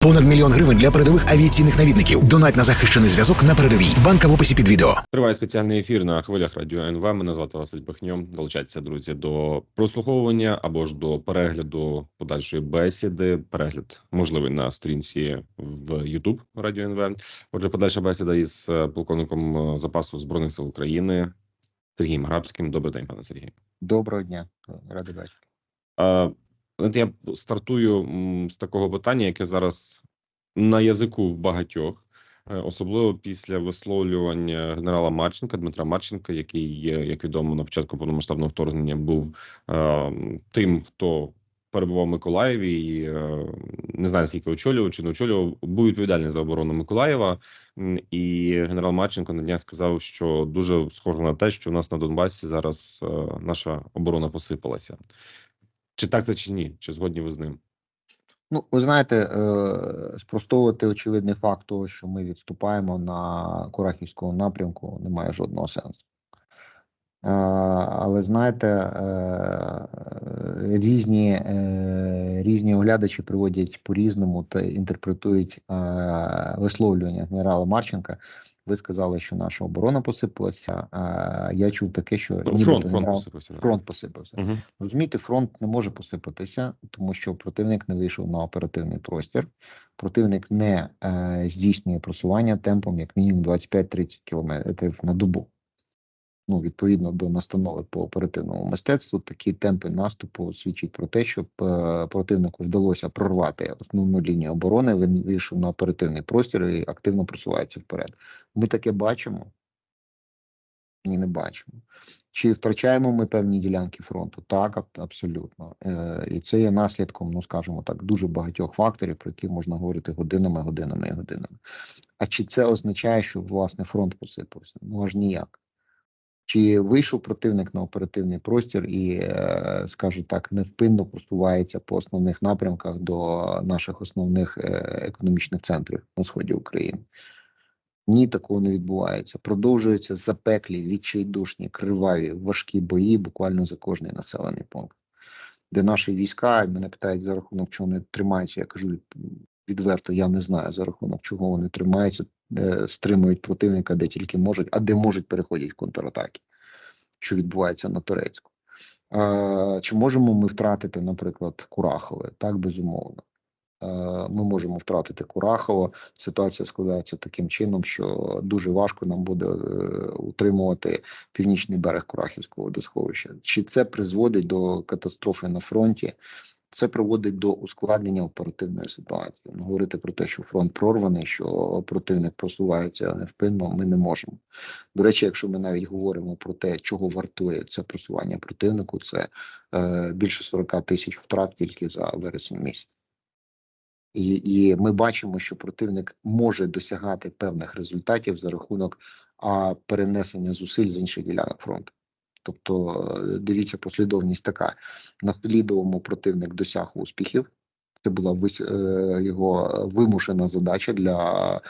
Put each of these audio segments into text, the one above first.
Понад мільйон гривень для передових авіаційних навідників. Донать на захищений зв'язок на передовій. Банка в описі під відео. Триває спеціальний ефір на хвилях радіо НВ. Мене звати Василь Пихньо. Долучайтеся, друзі, до прослуховування або ж до перегляду подальшої бесіди. Перегляд можливий на сторінці в YouTube Радіо НВ. Отже, подальша бесіда із е, полковником е, запасу збройних сил України Сергієм Грабським. Добрий день, пане Сергію. Доброго дня, радий бачити. От я стартую з такого питання, яке зараз на язику в багатьох, е, особливо після висловлювання генерала Марченка, Дмитра Марченка, який, як відомо, на початку повномасштабного вторгнення був е, тим, хто перебував в Миколаєві, і е, не знаю скільки очолював чи не очолював, був відповідальний за оборону Миколаєва. І генерал Марченко на днях сказав, що дуже схоже на те, що у нас на Донбасі зараз е, наша оборона посипалася. Чи так це чи ні? Чи згодні ви з ним? Ну, ви знаєте, е, спростовувати очевидний факт того, що ми відступаємо на Курахівському напрямку, немає жодного сенсу. Е, Але знаєте, е, різні, різні оглядачі приводять по-різному та інтерпретують висловлювання генерала Марченка. Ви сказали, що наша оборона посипалася. а Я чув таке, що Ну, фронт, фронт посипався. фронт посипався. Угу. Розумієте, фронт не може посипатися, тому що противник не вийшов на оперативний простір. Противник не е, здійснює просування темпом як мінімум 25-30 км на добу. Ну, відповідно до настанови по оперативному мистецтву, такі темпи наступу свідчать про те, щоб е, противнику вдалося прорвати основну лінію оборони. Він вийшов на оперативний простір і активно просувається вперед. Ми таке бачимо. Ні, не бачимо. Чи втрачаємо ми певні ділянки фронту? Так, абсолютно. Е, і це є наслідком, ну скажімо так, дуже багатьох факторів, про які можна говорити годинами, годинами і годинами. А чи це означає, що власне фронт посипався? Ну аж ніяк. Чи вийшов противник на оперативний простір і, е, скажу так, невпинно просувається по основних напрямках до наших основних е, економічних центрів на сході України? Ні, такого не відбувається. Продовжуються запеклі, відчайдушні, криваві, важкі бої буквально за кожний населений пункт, де наші війська мене питають за рахунок чого вони тримаються. Я кажу відверто, я не знаю за рахунок чого вони тримаються, стримують противника, де тільки можуть, а де можуть переходять в контратаки, що відбувається на Турецьку. Чи можемо ми втратити, наприклад, Курахове? Так, безумовно. Ми можемо втратити Курахово. Ситуація складається таким чином, що дуже важко нам буде е, утримувати північний берег Курахівського водосховища. Чи це призводить до катастрофи на фронті? Це приводить до ускладнення оперативної ситуації. Ну, Говорити про те, що фронт прорваний, що противник просувається невпинно, ми не можемо. До речі, якщо ми навіть говоримо про те, чого вартує це просування противнику, це е, більше 40 тисяч втрат тільки за вересень місяць. І, і ми бачимо, що противник може досягати певних результатів за рахунок а, перенесення зусиль з інших ділянок фронту. Тобто, е, дивіться, послідовність така: на Селідовому противник досяг успіхів. Це була вис- е, його вимушена задача для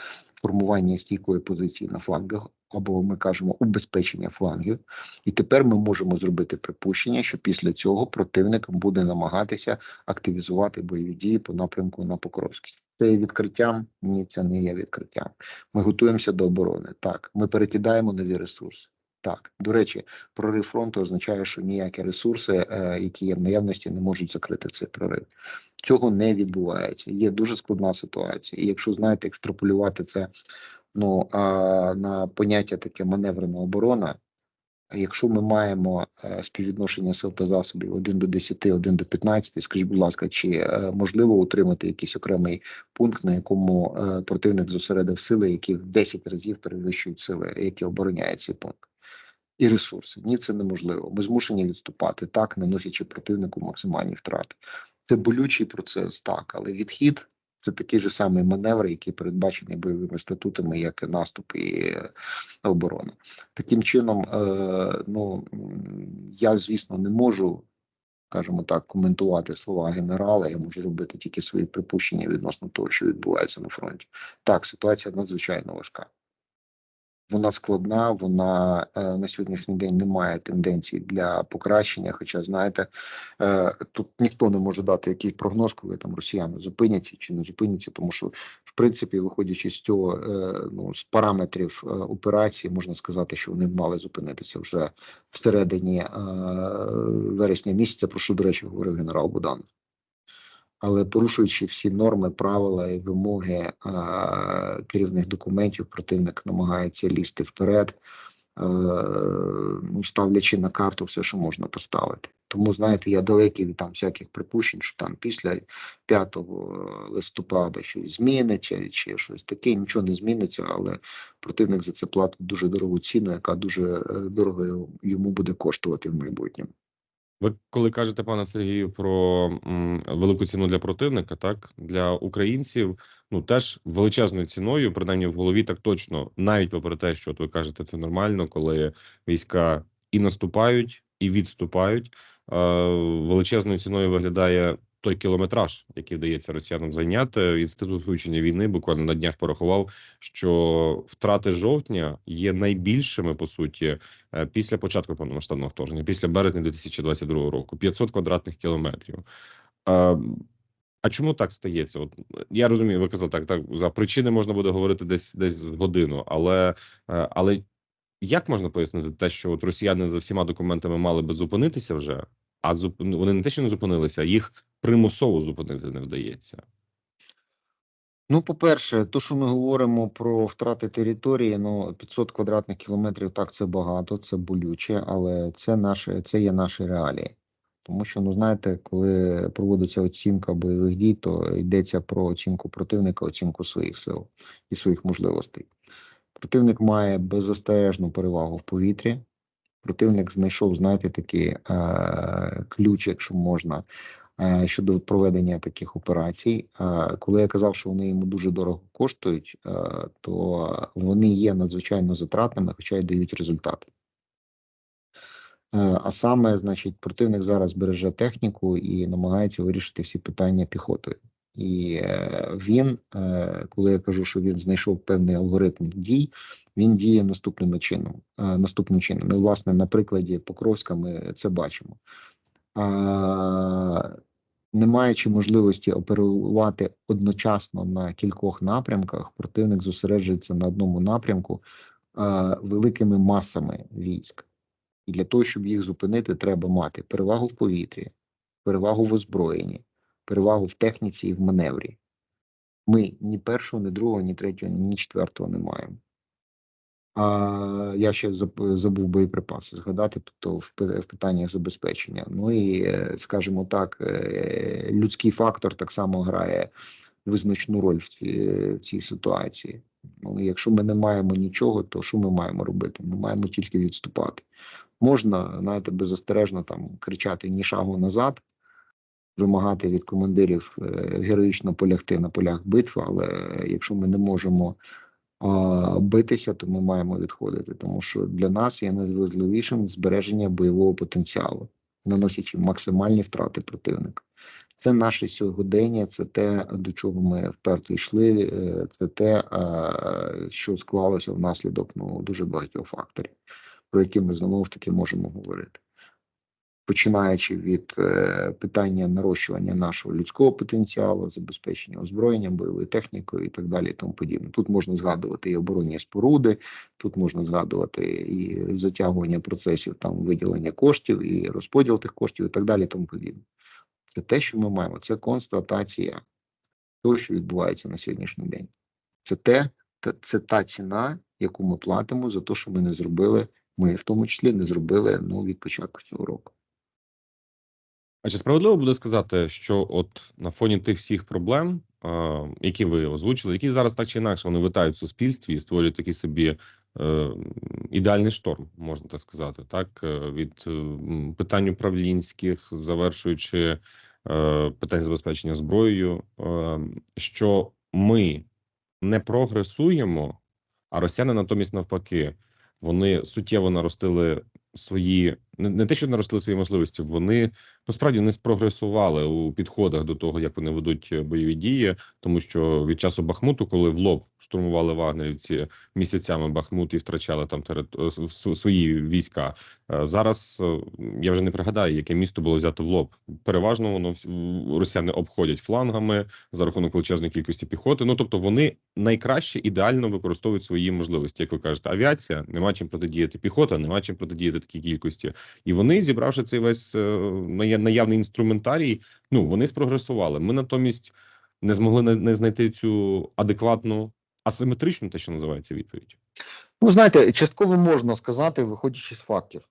формування стійкої позиції на флангах, або ми кажемо убезпечення флангів. І тепер ми можемо зробити припущення, що після цього противник буде намагатися активізувати бойові дії по напрямку на Покровський. Це є відкриттям? Ні, це не є відкриттям. Ми готуємося до оборони. Так, ми перекидаємо нові ресурси. Так, до речі, прорив фронту означає, що ніякі ресурси, е, які є в наявності, не можуть закрити цей прорив. Цього не відбувається. Є дуже складна ситуація. І якщо знаєте, екстраполювати це ну, на поняття таке маневрена оборона. Якщо ми маємо е, співвідношення сил та засобів 1 до 10, 1 до 15, скажіть, будь ласка, чи е, можливо утримати якийсь окремий пункт, на якому противник зосередив сили, які в 10 разів перевищують сили, які обороняють цей пункт? І ресурси. Ні, це неможливо. Ми змушені відступати так, наносячи противнику максимальні втрати. Це болючий процес, так, але відхід це такий же самий маневр, який передбачений бойовими статутами, як і наступ і е, оборона. Таким чином, е, ну я звісно не можу, скажімо так, коментувати слова генерала. Я можу робити тільки свої припущення відносно того, що відбувається на фронті. Так, ситуація надзвичайно важка. Вона складна, вона е, на сьогоднішній день не має тенденцій для покращення. Хоча, знаєте, е, тут ніхто не може дати якийсь прогноз, коли там росіяни зупиняться чи не зупиняться, тому що, в принципі, виходячи з цього, е, ну з параметрів операції, можна сказати, що вони мали зупинитися вже всередині вересня місяця, про що, до речі, говорив генерал Буданов. Але порушуючи всі норми, правила і вимоги е, керівних документів, противник намагається лізти вперед, е, ну, ставлячи на карту все, що можна поставити. Тому, знаєте, я далекий від там всяких припущень, що там після 5 листопада щось зміниться, чи щось таке, нічого не зміниться, але противник за це платить дуже дорогу ціну, яка дуже е, дорого йому буде коштувати в майбутньому. Ви коли кажете, пане Сергію, про м, велику ціну для противника, так для українців, ну теж величезною ціною, принаймні в голові так точно, навіть попри те, що от ви кажете, це нормально, коли війська і наступають, і відступають. Е, величезною ціною виглядає той кілометраж, який вдається росіянам зайняти. Інститут вивчення війни буквально на днях порахував, що втрати жовтня є найбільшими по суті е, після початку повномасштабного вторгнення, після березня 2022 року, 500 квадратних кілометрів. А, а чому так стається? От я розумію, ви казали так, так за причини можна буде говорити десь десь годину, але, е, але як можна пояснити те, що от росіяни за всіма документами мали би зупинитися вже, а зуп... ну, вони не те, що не зупинилися, їх примусово зупинити не вдається. Ну, по-перше, то, що ми говоримо про втрати території, ну 500 квадратних кілометрів, так це багато, це болюче, але це наші, це є наші реалії. Тому що, ну знаєте, коли проводиться оцінка бойових дій, то йдеться про оцінку противника, оцінку своїх сил і своїх можливостей. Противник має беззастережну перевагу в повітрі. Противник знайшов, знаєте, такий е, ключ, якщо можна, щодо проведення таких операцій. Е, коли я казав, що вони йому дуже дорого коштують, е, то вони є надзвичайно затратними, хоча й дають результат. Е, А саме, значить, противник зараз береже техніку і намагається вирішити всі питання піхотою. І е, він, е, коли я кажу, що він знайшов певний алгоритм дій, він діє наступним чином. е, Наступним чином. Ми, власне, на прикладі Покровська ми це бачимо. Не маючи можливості оперувати одночасно на кількох напрямках, противник зосереджується на одному напрямку а, великими масами військ. І для того, щоб їх зупинити, треба мати перевагу в повітрі, перевагу в озброєнні, перевагу в техніці і в маневрі. Ми ні першого, ні другого, ні третього, ні четвертого не маємо. А я ще забув боєприпаси згадати, тобто в пи- в питаннях забезпечення. Ну і, е, скажімо так, е, людський фактор так само грає визначну роль в цій, в цій ситуації. Ну, якщо ми не маємо нічого, то що ми маємо робити? Ми маємо тільки відступати. Можна, знаєте, беззастережно там кричати ні шагу назад, вимагати від командирів е, героїчно полягти на полях битви, але якщо ми не можемо битися, то ми маємо відходити, тому що для нас є найважливішим збереження бойового потенціалу, наносячи максимальні втрати противника. Це наше сьогодення, це те, до чого ми вперто йшли, е, це те, що склалося внаслідок ну, дуже багатьох факторів, про які ми знову ж таки можемо говорити. Починаючи від е, питання нарощування нашого людського потенціалу, забезпечення озброєнням, бойовою технікою і так далі, і тому подібне. Тут можна згадувати і оборонні споруди, тут можна згадувати і затягування процесів там виділення коштів, і розподіл тих коштів, і так далі, і тому подібне. Це те, що ми маємо. Це констатація того, що відбувається на сьогоднішній день. Це те, це та ціна, яку ми платимо за те, що ми не зробили. Ми в тому числі не зробили ну від початку цього року. А чи справедливо буде сказати, що от на фоні тих всіх проблем, які ви озвучили, які зараз так чи інакше вони витають в суспільстві і створюють такий собі е, ідеальний шторм, можна так сказати, так? Е, від е, питань управлінських, завершуючи питань забезпечення зброєю, що ми не прогресуємо, а росіяни натомість навпаки, вони суттєво наростили свої не, те, що наростили свої можливості, вони насправді не спрогресували у підходах до того, як вони ведуть е, бойові дії, тому що від часу Бахмуту, коли в лоб штурмували вагнерівці місяцями Бахмут і втрачали там терит... е, свої війська. е, Зараз я вже не пригадаю, яке місто було взято в лоб. Переважно воно росіяни обходять флангами за рахунок величезної кількості піхоти. Ну тобто вони найкраще ідеально використовують свої можливості. Як ви кажете, авіація нема чим протидіяти піхота, нема чим протидіяти такій кількості. І вони, зібравши цей весь е, наявний інструментарій, ну вони спрогресували. Ми натомість не змогли не, знайти цю адекватну асиметричну, те, що називається відповідь. Ну, знаєте, частково можна сказати, виходячи з фактів.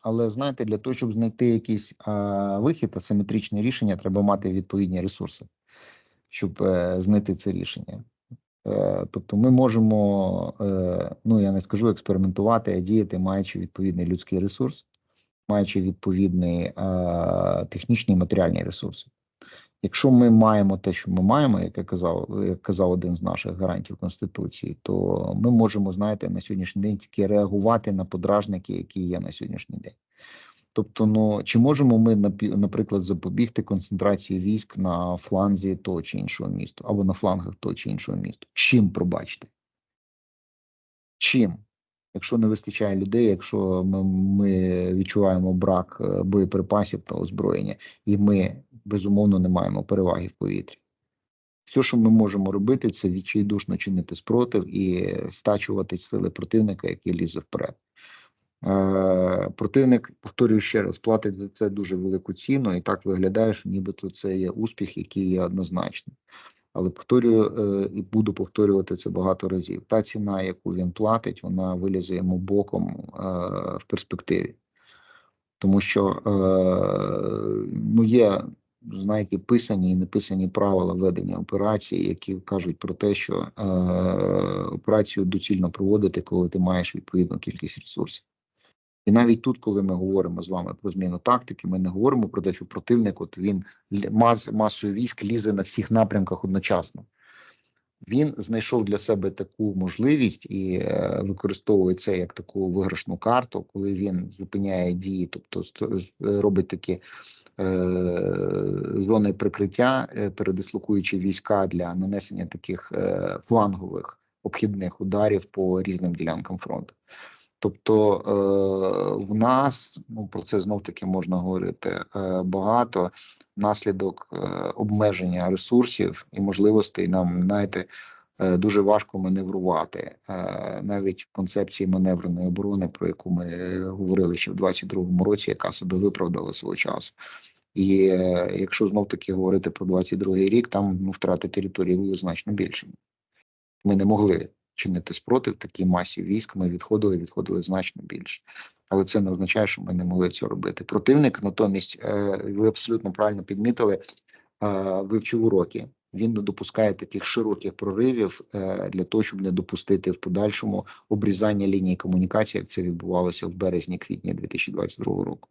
Але знаєте, для того, щоб знайти якийсь а, вихід, асиметричне рішення, треба мати відповідні ресурси, щоб е, знайти це рішення. Е, тобто ми можемо, е, ну я не скажу експериментувати, а діяти, маючи відповідний людський ресурс, маючи відповідний е, технічний і матеріальний ресурс. Якщо ми маємо те, що ми маємо, як я казав, як казав один з наших гарантів Конституції, то ми можемо, знаєте, на сьогоднішній день тільки реагувати на подражники, які є на сьогоднішній день. Тобто, ну чи можемо ми наприклад запобігти концентрації військ на фланзі того чи іншого міста, або на флангах того чи іншого міста? Чим пробачте? Чим? Якщо не вистачає людей, якщо ми, ми відчуваємо брак е, боєприпасів та озброєння, і ми безумовно не маємо переваги в повітрі. Все, що ми можемо робити, це відчайдушно чинити спротив і стачувати сили противника, який лізе вперед. Е, противник, повторюю ще раз, платить за це дуже велику ціну, і так виглядає, що нібито це є успіх, який є однозначним. Але повторюю е, і буду повторювати це багато разів. Та ціна, яку він платить, вона вилізе йому боком е, в перспективі. Тому що е, ну, є, знаєте, писані і неписані правила ведення операції, які кажуть про те, що е, операцію доцільно проводити, коли ти маєш відповідну кількість ресурсів. І навіть тут, коли ми говоримо з вами про зміну тактики, ми не говоримо про те, що противник, от він мас, масою військ лізе на всіх напрямках одночасно. Він знайшов для себе таку можливість і е, використовує це як таку виграшну карту, коли він зупиняє дії, тобто робить такі е, зони прикриття, е, передислокуючи війська для нанесення таких флангових обхідних ударів по різним ділянкам фронту. Тобто е, в нас ну про це знов таки можна говорити е, багато внаслідок е, обмеження ресурсів і можливостей нам знаєте, дуже важко маневрувати навіть в концепції маневреної оборони, про яку ми говорили ще в 22-му році, яка себе виправдала свого часу. І якщо знов таки говорити про 22-й рік, там ну, втрати території були значно більшими. Ми не могли чинити спротив такій масі військ. Ми відходили, відходили значно більше. Але це не означає, що ми не могли цього робити. Противник, натомість, е, ви абсолютно правильно підмітили, е, вивчив уроки. Він не допускає таких широких проривів е, для того, щоб не допустити в подальшому обрізання лінії комунікації, як це відбувалося в березні-квітні 2022 року.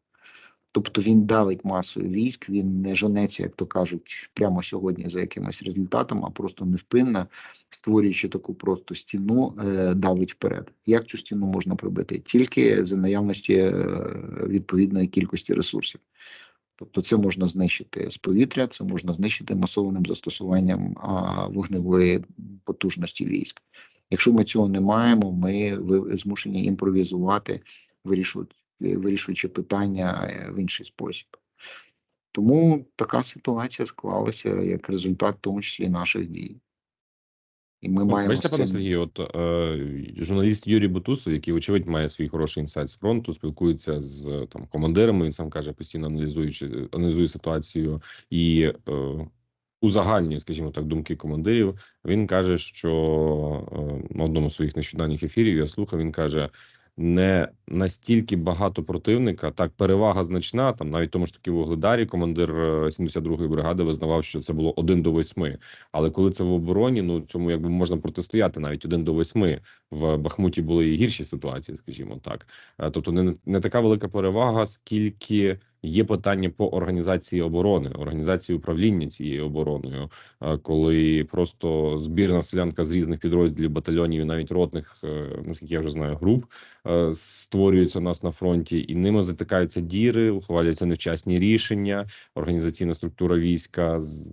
Тобто він давить масою військ, він не женеться, як то кажуть, прямо сьогодні за якимось результатом, а просто невпинно, створюючи таку просто стіну, е, давить вперед. Як цю стіну можна пробити? Тільки за наявності е, відповідної кількості ресурсів. Тобто це можна знищити з повітря, це можна знищити масованим застосуванням вогневої потужності військ. Якщо ми цього не маємо, ми змушені імпровізувати, вирішувати, вирішуючи питання е, в інший спосіб. Тому така ситуація склалася як результат, в тому числі наших дій. І ми Ну, маємо Бачите, пане цим- Сергію, от е, журналіст Юрій Бутусов, який, очевидь, має свій хороший інсайт з фронту, спілкується з там командирами. Він сам каже, постійно аналізуючи аналізує ситуацію і е, узагальнює, скажімо так, думки командирів. Він каже, що е, на одному з своїх нещодавніх ефірів я слухав. Він каже. Не настільки багато противника, так перевага значна. Там навіть тому ж таки вугледарі, командир е, 72-ї бригади визнавав, що це було 1 до 8. Але коли це в обороні, ну цьому якби можна протистояти навіть 1 до 8. В Бахмуті були і гірші ситуації, скажімо так. Е, Тобто, не, не така велика перевага, скільки Є питання по організації оборони, організації управління цією обороною, е, коли просто збірна селянка з різних підрозділів, батальйонів, і навіть ротних, е, наскільки я вже знаю, груп е, створюються у нас на фронті, і ними затикаються діри, ухвалюються невчасні рішення, організаційна структура війська з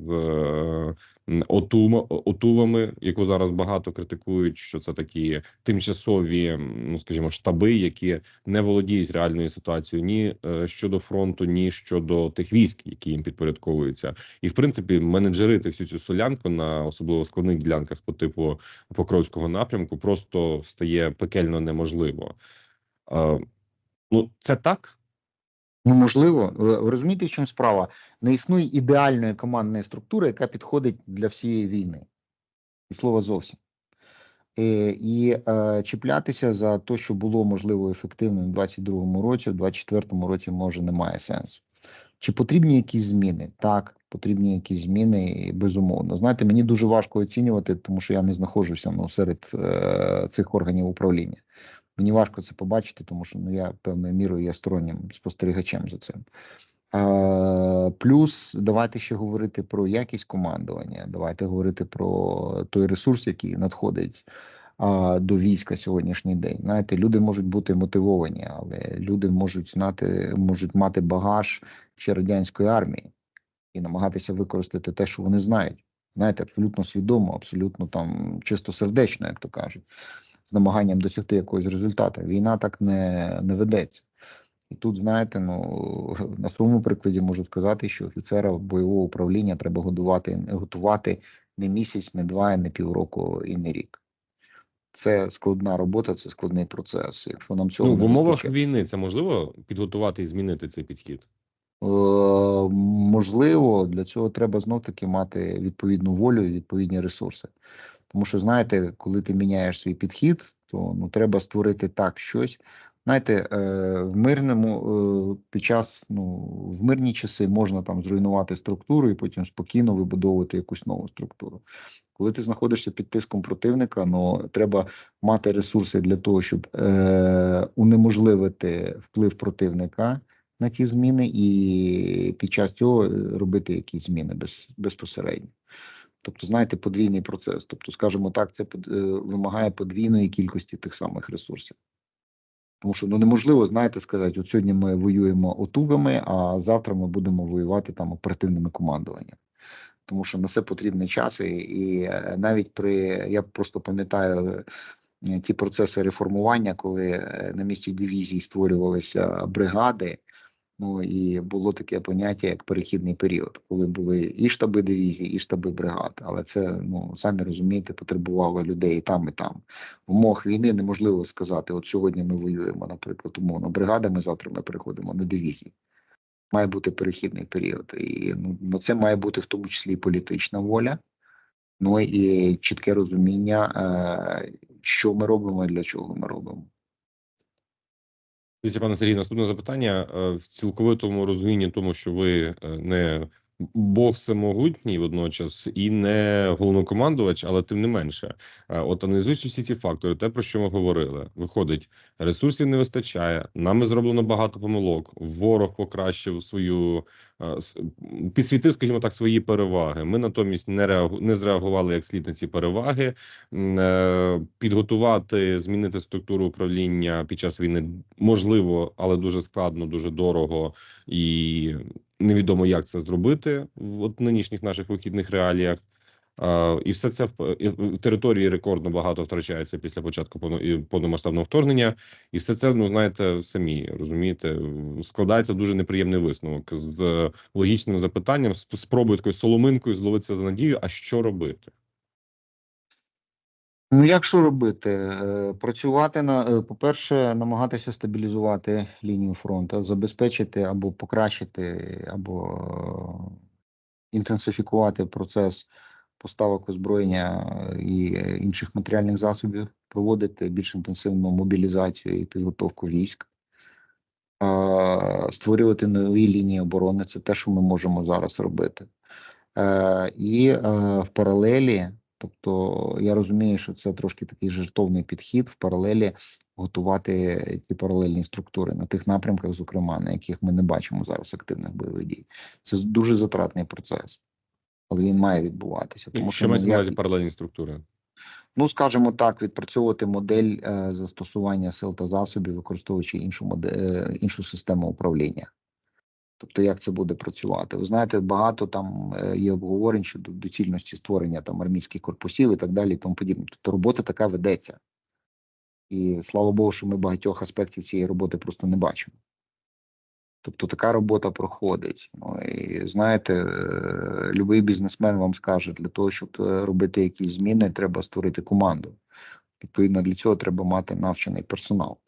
отума, отувами, яку зараз багато критикують, що це такі тимчасові, ну скажімо, штаби, які не володіють реальною ситуацією ні е, щодо фронту, ні щодо тих військ, які їм підпорядковуються. І в принципі, менеджерити всю цю солянку на особливо складних ділянках по типу Покровського напрямку просто стає пекельно неможливо. Е, ну, це так. Ну, можливо, ви розумієте, в чому справа? Не існує ідеальної командної структури, яка підходить для всієї війни. І слова зовсім. Е, і е, чіплятися за те, що було можливо ефективним у 22-му році, в 24-му році може немає сенсу. Чи потрібні якісь зміни? Так, потрібні якісь зміни, безумовно. Знаєте, мені дуже важко оцінювати, тому що я не знаходжуся ну, серед е, цих органів управління. Мені важко це побачити, тому що ну, я певною мірою є стороннім спостерігачем за цим. Плюс давайте ще говорити про якість командування. Давайте говорити про той ресурс, який надходить до війська сьогоднішній день. Знаєте, люди можуть бути мотивовані, але люди можуть знати, можуть мати багаж ще радянської армії і намагатися використати те, що вони знають. Знаєте, абсолютно свідомо, абсолютно там чистосердечно, як то кажуть, з намаганням досягти якогось результату. Війна так не, не ведеться. І тут, знаєте, ну на своєму прикладі можу сказати, що офіцера бойового управління треба годувати, готувати не місяць, не два, не півроку і не рік. Це складна робота, це складний процес. Якщо нам цього Ну, в умовах вистачить- війни це можливо підготувати і змінити цей підхід. Е, можливо, для цього треба знов таки мати відповідну волю і відповідні ресурси. Тому що, знаєте, коли ти міняєш свій підхід, то ну треба створити так щось. Знаєте, е, в мирному е, під час ну в мирні часи можна там зруйнувати структуру і потім спокійно вибудовувати якусь нову структуру. Коли ти знаходишся під тиском противника, ну треба мати ресурси для того, щоб е, унеможливити вплив противника на ті зміни, і під час цього е, робити якісь зміни без, безпосередньо. Тобто, знаєте, подвійний процес. Тобто, скажімо так, це е, вимагає подвійної кількості тих самих ресурсів. Тому що ну неможливо, знаєте, сказати, от сьогодні ми воюємо отугами, а завтра ми будемо воювати там оперативними командуваннями. Тому що на це потрібний час, і, і е, навіть при я просто пам'ятаю е, ті процеси реформування, коли на місці дивізій створювалися бригади. Ну і було таке поняття як перехідний період, коли були і штаби дивізій, і штаби бригад. Але це ну самі розумієте, потребувало людей і там, і там. В умовах війни неможливо сказати: от сьогодні ми воюємо, наприклад, умовно бригадами. Завтра ми переходимо на дивізії. Має бути перехідний період, і ну на це має бути в тому числі і політична воля. Ну і чітке розуміння, е, що ми робимо і для чого ми робимо. Дивіться, пане Сергій, наступне запитання е, в цілковитому розумінні, тому що ви е, не Бог всемогутній водночас і не головнокомандувач, але тим не менше, Е, от аналізуючи всі ці фактори, те про що ми говорили, виходить, ресурсів не вистачає. Нами зроблено багато помилок. Ворог покращив свою е, підсвітив, скажімо так, свої переваги. Ми натомість не реагу не зреагували як слід на ці переваги. Е, Підготувати, змінити структуру управління під час війни можливо, але дуже складно, дуже дорого і невідомо, як це зробити в от нинішніх наших вихідних реаліях. Е, І все це в і в території рекордно багато втрачається після початку повномасштабного вторгнення, і все це, ну знаєте, самі розумієте, складається дуже неприємний висновок з е, логічним запитанням. сп- Спробуй такою соломинкою зловитися за надію. А що робити? Ну, як що робити? Е, Працювати на, е, по-перше, намагатися стабілізувати лінію фронту, забезпечити або покращити, або інтенсифікувати процес поставок озброєння е, і інших матеріальних засобів, проводити більш інтенсивну мобілізацію і підготовку військ, створювати нові лінії оборони. Це те, що ми можемо зараз робити. І в паралелі Тобто я розумію, що це трошки такий жертовний підхід в паралелі готувати ті паралельні структури на тих напрямках, зокрема, на яких ми не бачимо зараз активних бойових дій. Це дуже затратний процес, але він має відбуватися. Тому що мається ну, на увазі паралельні структури? Ну, скажімо так, відпрацьовувати модель е, застосування сил та засобів, використовуючи іншу модель, іншу систему управління. Тобто, як це буде працювати? Ви знаєте, багато там е, є обговорень щодо доцільності створення там армійських корпусів і так далі, і тому подібне. Тобто робота така ведеться. І слава Богу, що ми багатьох аспектів цієї роботи просто не бачимо. Тобто така робота проходить. Ну і знаєте, е, любий бізнесмен вам скаже, для того, щоб е, робити якісь зміни, треба створити команду. Відповідно, для цього треба мати навчений персонал.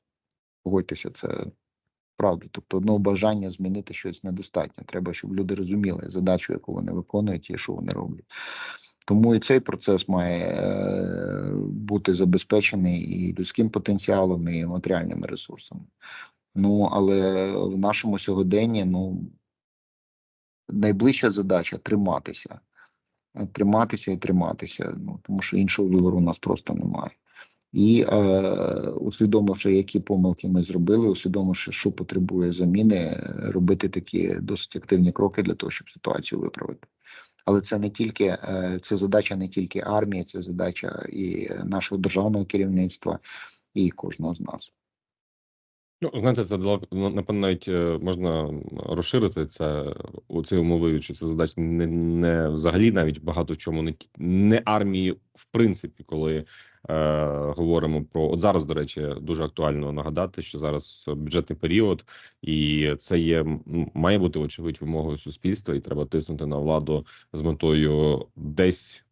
Погодьтеся, це правда. Тобто, одного бажання змінити щось недостатньо. Треба, щоб люди розуміли задачу, яку вони виконують, і що вони роблять. Тому і цей процес має е, бути забезпечений і людським потенціалом, і матеріальними ресурсами. Ну, але в нашому сьогоденні, ну, найближча задача триматися. Триматися і триматися, ну, тому що іншого вибору у нас просто немає. І е, усвідомивши, які помилки ми зробили, усвідомивши, що потребує заміни, робити такі досить активні кроки для того, щоб ситуацію виправити. Але це не тільки е, це задача не тільки армії, це задача і нашого державного керівництва, і кожного з нас. Ну, знаєте, це ну, напевно, навіть е, можна розширити це у цей умовою, що це задача не, не взагалі навіть багато в чому не, не армії, в принципі, коли е, говоримо про от зараз, до речі, дуже актуально нагадати, що зараз бюджетний період, і це є має бути очевидь вимогою суспільства, і треба тиснути на владу з метою десь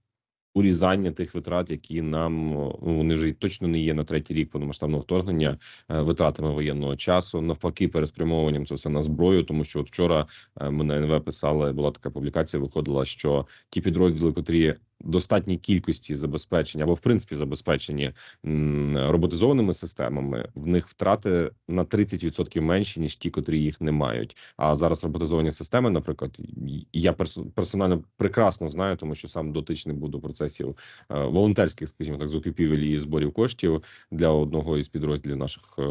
урізання тих витрат, які нам ну, вони вже точно не є на третій рік повномасштабного вторгнення е, витратами воєнного часу. Навпаки, переспрямовуванням це все на зброю. Тому що от вчора е, ми на НВ писали, була така публікація. Виходила, що ті підрозділи, котрі достатній кількості забезпечення або в принципі забезпечені роботизованими системами, в них втрати на 30% менші ніж ті, котрі їх не мають. А зараз роботизовані системи, наприклад, я персонально прекрасно знаю, тому що сам дотичний був процесів е, волонтерських, скажімо так, закупівель і зборів коштів для одного із підрозділів наших е,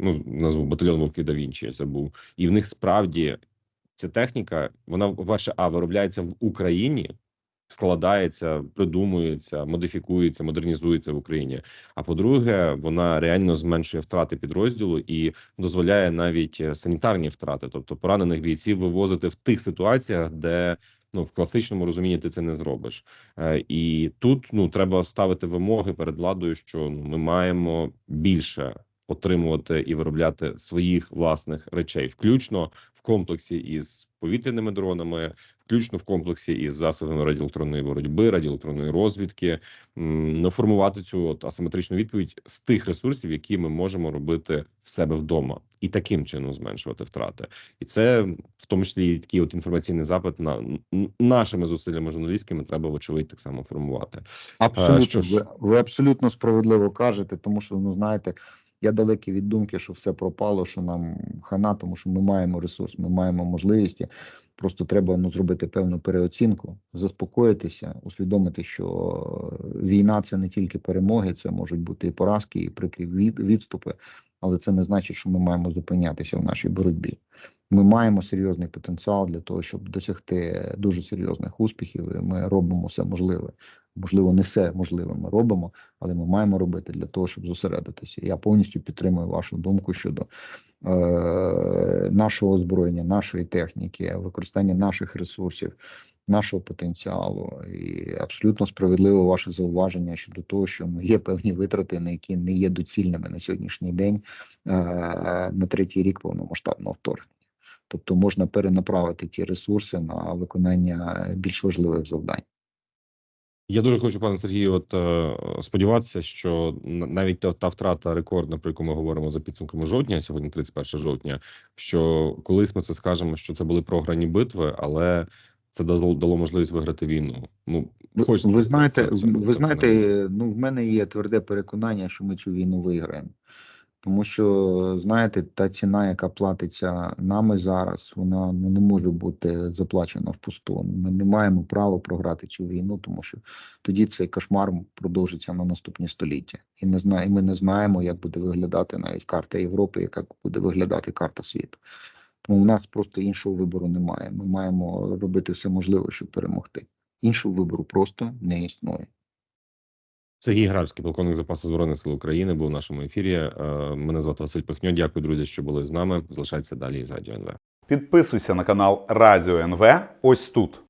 ну назву батальйон Вовків да Вінчі. Це був і в них справді ця техніка, вона по-перше, а виробляється в Україні. Складається, придумується, модифікується, модернізується в Україні. А по-друге, вона реально зменшує втрати підрозділу і дозволяє навіть е, санітарні втрати, тобто поранених бійців вивозити в тих ситуаціях, де ну в класичному розумінні ти це не зробиш. Е, І тут ну треба ставити вимоги перед владою, що ну, ми маємо більше отримувати і виробляти своїх власних речей, включно в комплексі із повітряними дронами, включно в комплексі із засобами радіоелектронної боротьби, радіоелектронної розвідки, м, ну, формувати цю от асиметричну відповідь з тих ресурсів, які ми можемо робити в себе вдома, і таким чином зменшувати втрати. І це в тому числі і такий от інформаційний запит на нашими зусиллями журналістськими треба вочевидь так само формувати. Абсолютно, що ж. ви, ви абсолютно справедливо кажете, тому що ну знаєте, я далекий від думки, що все пропало, що нам хана, тому що ми маємо ресурс, ми маємо можливості. Просто треба ну зробити певну переоцінку, заспокоїтися, усвідомити, що війна це не тільки перемоги, це можуть бути і поразки, і прикрі від, відступи, але це не значить, що ми маємо зупинятися в нашій боротьбі. Ми маємо серйозний потенціал для того, щоб досягти дуже серйозних успіхів. і Ми робимо все можливе. Можливо, не все можливе ми робимо, але ми маємо робити для того, щоб зосередитися. Я повністю підтримую вашу думку щодо е, нашого озброєння, нашої техніки, використання наших ресурсів, нашого потенціалу. І абсолютно справедливо ваше зауваження щодо того, що є певні витрати, на які не є доцільними на сьогоднішній день е, на третій рік повномасштабного вторгнення. Тобто можна перенаправити ті ресурси на виконання більш важливих завдань. Я дуже хочу, пане Сергію, от е, сподіватися, що навіть та, та втрата рекордна, про яку ми говоримо за підсумками жовтня, сьогодні 31 жовтня. Що колись ми це скажемо, що це були програні битви, але це дало, дало можливість виграти війну. Ну Ви, хочеться ви знаєте, це- це- ви це знаєте, ну в мене є тверде переконання, що ми цю війну виграємо. Тому що, знаєте, та ціна, яка платиться нами зараз, вона ну, не може бути заплачена впусту. Ми не маємо права програти цю війну, тому що тоді цей кошмар продовжиться на наступні століття. І не знає, ми не знаємо, як буде виглядати навіть карта Європи, як буде виглядати карта світу. Тому в нас просто іншого вибору немає. Ми маємо робити все можливе, щоб перемогти. Іншого вибору просто не існує. Сергій Гравський полковник запасу збройних сил України, був в нашому ефірі. Е, Мене звати Василь Пихньо. Дякую, друзі, що були з нами. Залишайтеся далі із радіо НВ. Підписуйся на канал Радіо НВ ось тут.